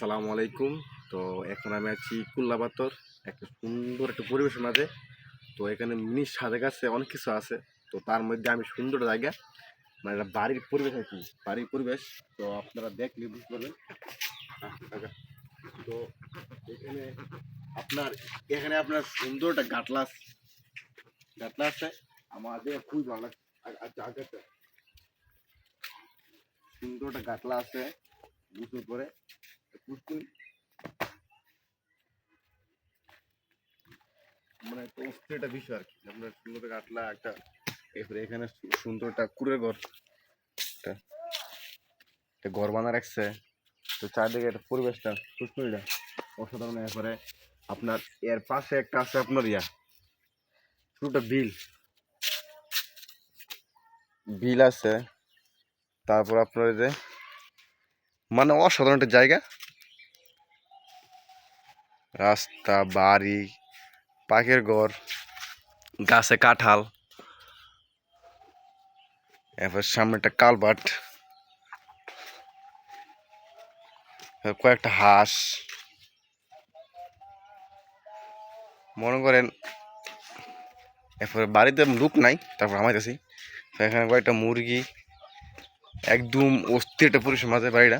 আসসালামু আলাইকুম। তো এখন আমি আছি কুল্লাবাতর একটা সুন্দর একটা পরিবেশের মাঝে। তো এখানে মিনি সাজেক আছে, অনেক কিছু আছে। তো তার মধ্যে আমি সুন্দর জায়গা মানে একটা বাড়ির পরিবেশ আর কি, বাড়ির পরিবেশ। তো আপনারা দেখলে বুঝতে পারবেন। তো এখানে আপনার এখানে আপনার সুন্দর একটা গাটলা আছে। গাটলা আছে। আমাদের খুবই ভালো লাগছে। আ- আচ্ছা সুন্দর একটা গাটলা আছে গোসল করে। মানে একটা অস্থির একটা বিষয় আর কি। একটা এরপরে এখানে সুন্দর একটা কুড়ের ঘর। একটা ঘর বানা রাখছে। তো চারদিকে একটা পরিবেশটা পুষ্কুনিটা অসাধারণ এরপরে আপনার, এর পাশে একটা আছে আপনার ইয়া ছোটটা বিল। বিল আছে। তারপর আপনার যে মানে অসাধারণ একটা জায়গা। রাস্তা, বাড়ি পাখির ঘর, গাছে কাঁঠাল, এরপর সামনে একটা কালবাট কয়েকটা হাঁস। মনে করেন, এরপরে বাড়িতে লোক নাই, তারপর আমাইতেছি এখানে কয়েকটা মুরগি, একদম অস্থির একটা পুরুষের মাঝে বাড়িটা।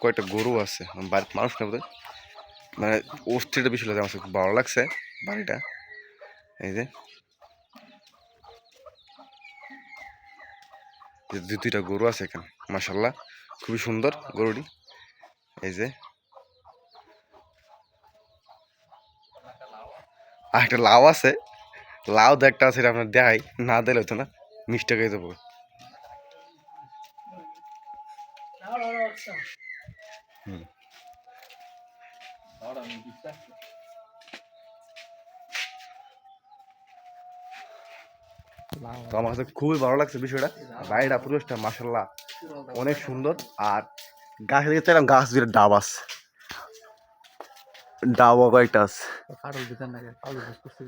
কয়েকটা গরু আছে বাড়ির মানুষ না বোধহয়। মানে অস্থিরটা বেশি লাগে আমার খুব ভালো লাগছে বাড়িটা। এই যে। দুই, দুইটা গরু আছে এখানে মাসাল্লাহ খুবই সুন্দর গরুটি। এই যে। আর একটা লাউ আছে, লাউ তো একটা আছে আপনার দেখাই, না দিলে হতো না, মিষ্টি খেয়ে দেবো হুম। তো আমার কাছে খুবই ভালো লাগছে বিষয়টা। বাড়িটা পরিবেশটা মাসাল্লাহ অনেক সুন্দর। আর গাছের দিকে চাইলাম গাছ দিয়ে ডাব আছে। ডাবও কয়েকটা আছে? কারোর ভিতর নাকি কারোর বুঝতেছি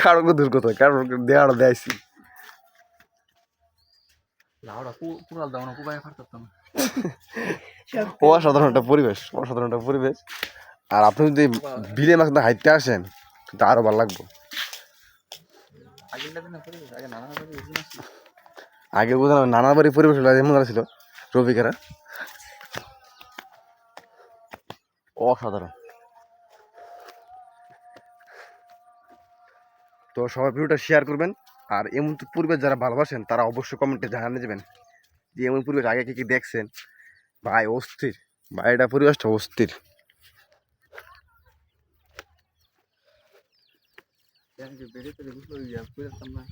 কারও দূর কোথায় কারও দেওয়াটা দেয়ছি লাউডা পুরাল দাও না কুবাই ফাটতাম অসাধারণ একটা পরিবেশ অসাধারণ একটা পরিবেশ। আর আপনি যদি বিলে মাছ না হাইতে আসেন তো আরও ভালো লাগবে। আগে বুঝলাম নানা বাড়ির পরিবেশ এমন ছিল রবিকারা অসাধারণ। তো সবাই ভিডিওটা শেয়ার করবেন আর এমন পরিবেশ যারা ভালোবাসেন তারা অবশ্যই কমেন্টে জানিয়ে দেবেন যে এমন পরিবেশ আগে কি কি দেখছেন। ভাই অস্থির ভাই এটা পরিবেশটা অস্থির বেরিয়ে তো বুঝলো ইয়া করে না